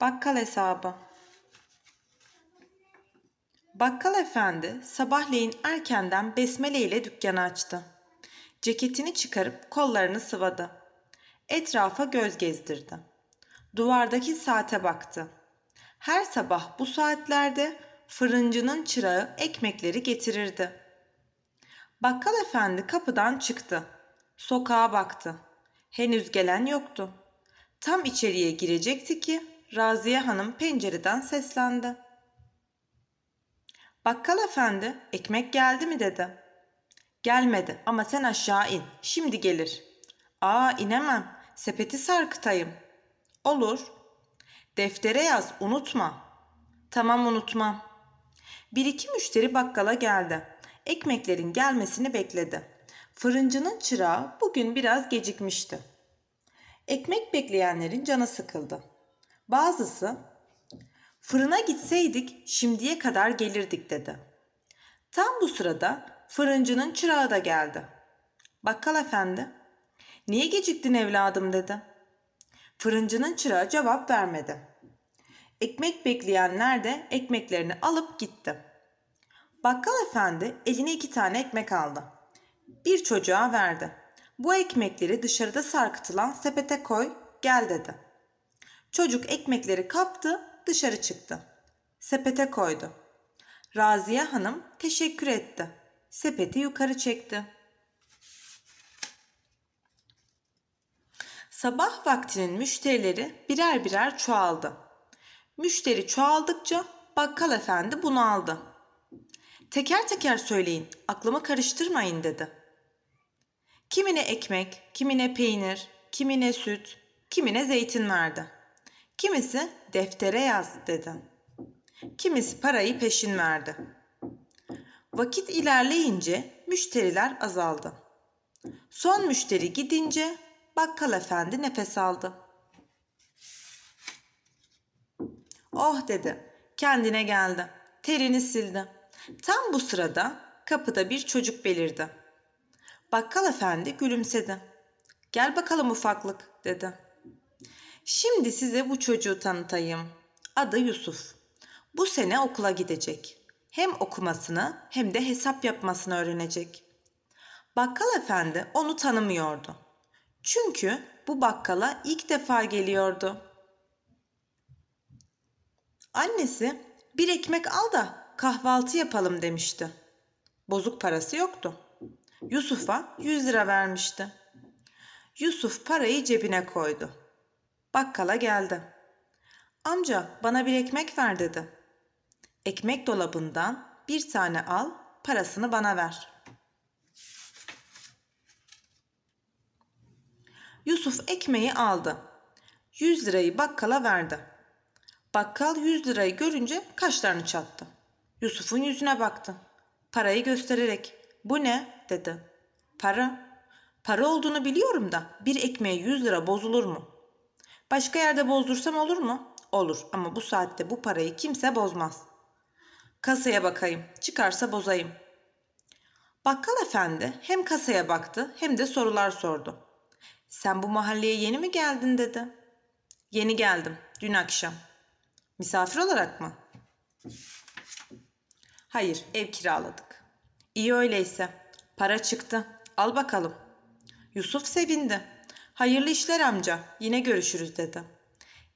Bakkal hesabı. Bakkal efendi sabahleyin erkenden besmele ile dükkanı açtı. Ceketini çıkarıp kollarını sıvadı. Etrafa göz gezdirdi. Duvardaki saate baktı. Her sabah bu saatlerde fırıncının çırağı ekmekleri getirirdi. Bakkal efendi kapıdan çıktı. Sokağa baktı. Henüz gelen yoktu. Tam içeriye girecekti ki Raziye Hanım pencereden seslendi. Bakkal efendi, ekmek geldi mi dedi. Gelmedi ama sen aşağı in, şimdi gelir. Aa inemem, sepeti sarkıtayım. Olur. Deftere yaz, unutma. Tamam unutmam. Bir iki müşteri bakkala geldi. Ekmeklerin gelmesini bekledi. Fırıncının çırağı bugün biraz gecikmişti. Ekmek bekleyenlerin canı sıkıldı. Bazısı fırına gitseydik şimdiye kadar gelirdik dedi. Tam bu sırada fırıncının çırağı da geldi. Bakkal efendi, niye geciktin evladım dedi. Fırıncının çırağı cevap vermedi. Ekmek bekleyenler de ekmeklerini alıp gitti. Bakkal efendi eline iki tane ekmek aldı. Bir çocuğa verdi. Bu ekmekleri dışarıda sarkıtılan sepete koy, gel dedi. Çocuk ekmekleri kaptı, dışarı çıktı. Sepete koydu. Raziye Hanım teşekkür etti. Sepeti yukarı çekti. Sabah vaktinin müşterileri birer birer çoğaldı. Müşteri çoğaldıkça bakkal efendi bunu aldı. Teker teker söyleyin, aklımı karıştırmayın dedi. Kimine ekmek, kimine peynir, kimine süt, kimine zeytin verdi. Kimisi deftere yaz dedi. Kimisi parayı peşin verdi. Vakit ilerleyince müşteriler azaldı. Son müşteri gidince bakkal efendi nefes aldı. Oh dedi. Kendine geldi. Terini sildi. Tam bu sırada kapıda bir çocuk belirdi. Bakkal efendi gülümsedi. Gel bakalım ufaklık dedi. Şimdi size bu çocuğu tanıtayım. Adı Yusuf. Bu sene okula gidecek. Hem okumasını hem de hesap yapmasını öğrenecek. Bakkal efendi onu tanımıyordu. Çünkü bu bakkala ilk defa geliyordu. Annesi bir ekmek al da kahvaltı yapalım demişti. Bozuk parası yoktu. Yusuf'a 100 lira vermişti. Yusuf parayı cebine koydu. Bakkala geldi. Amca bana bir ekmek ver dedi. Ekmek dolabından bir tane al, parasını bana ver. Yusuf ekmeği aldı. 100 lirayı bakkala verdi. Bakkal 100 lirayı görünce kaşlarını çattı. Yusuf'un yüzüne baktı. Parayı göstererek bu ne dedi. Para. Para olduğunu biliyorum da bir ekmeğe 100 lira bozulur mu? Başka yerde bozdursam olur mu? Olur ama bu saatte bu parayı kimse bozmaz. Kasaya bakayım. Çıkarsa bozayım. Bakkal efendi hem kasaya baktı hem de sorular sordu. Sen bu mahalleye yeni mi geldin dedi. Yeni geldim. Dün akşam. Misafir olarak mı? Hayır, ev kiraladık. İyi öyleyse. Para çıktı. Al bakalım. Yusuf sevindi. Hayırlı işler amca. Yine görüşürüz dedi.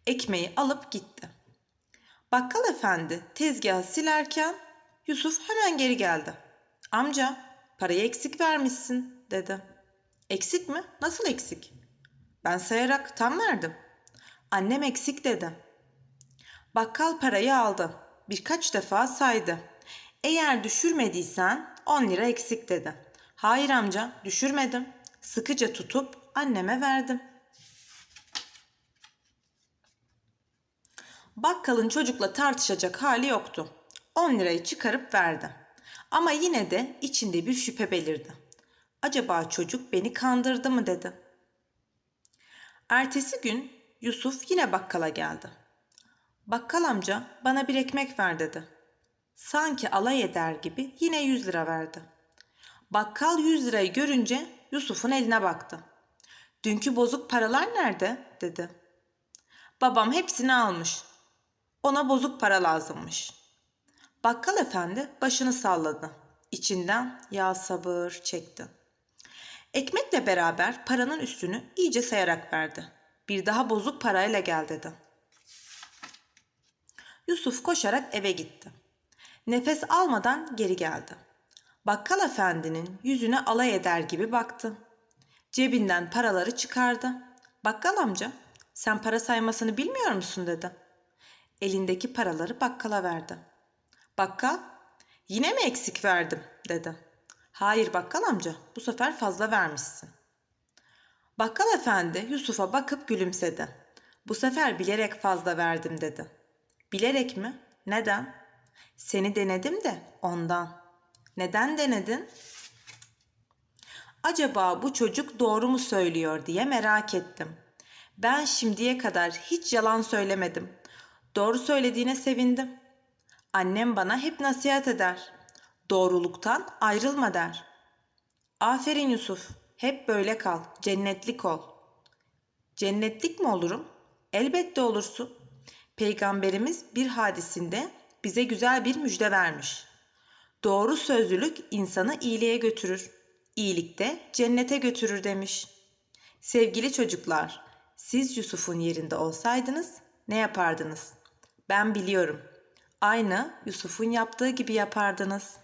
Ekmeği alıp gitti. Bakkal efendi tezgahı silerken Yusuf hemen geri geldi. Amca, parayı eksik vermişsin dedi. Eksik mi? Nasıl eksik? Ben sayarak tam verdim. Annem eksik dedi. Bakkal parayı aldı. Birkaç defa saydı. Eğer düşürmediysen 10 lira eksik dedi. Hayır amca düşürmedim. Sıkıca tutup anneme verdim. Bakkalın çocukla tartışacak hali yoktu. 10 lirayı çıkarıp verdi. Ama yine de içinde bir şüphe belirdi. Acaba çocuk beni kandırdı mı dedi. Ertesi gün Yusuf yine bakkala geldi. Bakkal amca bana bir ekmek ver dedi. Sanki alay eder gibi yine 100 lira verdi. Bakkal 100 lirayı görünce Yusuf'un eline baktı. Dünkü bozuk paralar nerede? dedi. Babam hepsini almış. Ona bozuk para lazımmış. Bakkal efendi başını salladı. İçinden ya sabır çekti. Ekmekle beraber paranın üstünü iyice sayarak verdi. Bir daha bozuk parayla gel dedi. Yusuf koşarak eve gitti. Nefes almadan geri geldi. Bakkal efendinin yüzüne alay eder gibi baktı. Cebinden paraları çıkardı. Bakkal amca, sen para saymasını bilmiyor musun dedi. Elindeki paraları bakkala verdi. Bakkal, yine mi eksik verdim dedi. Hayır bakkal amca, bu sefer fazla vermişsin. Bakkal efendi Yusuf'a bakıp gülümsedi. Bu sefer bilerek fazla verdim dedi. Bilerek mi? Neden? Seni denedim de ondan. Neden denedin? Acaba bu çocuk doğru mu söylüyor diye merak ettim. Ben şimdiye kadar hiç yalan söylemedim. Doğru söylediğine sevindim. Annem bana hep nasihat eder. Doğruluktan ayrılma der. Aferin Yusuf. Hep böyle kal. Cennetlik ol. Cennetlik mi olurum? Elbette olursun. Peygamberimiz bir hadisinde bize güzel bir müjde vermiş. Doğru sözlülük insanı iyiliğe götürür. İyilik de cennete götürür demiş. Sevgili çocuklar, siz Yusuf'un yerinde olsaydınız ne yapardınız? Ben biliyorum. Aynı Yusuf'un yaptığı gibi yapardınız.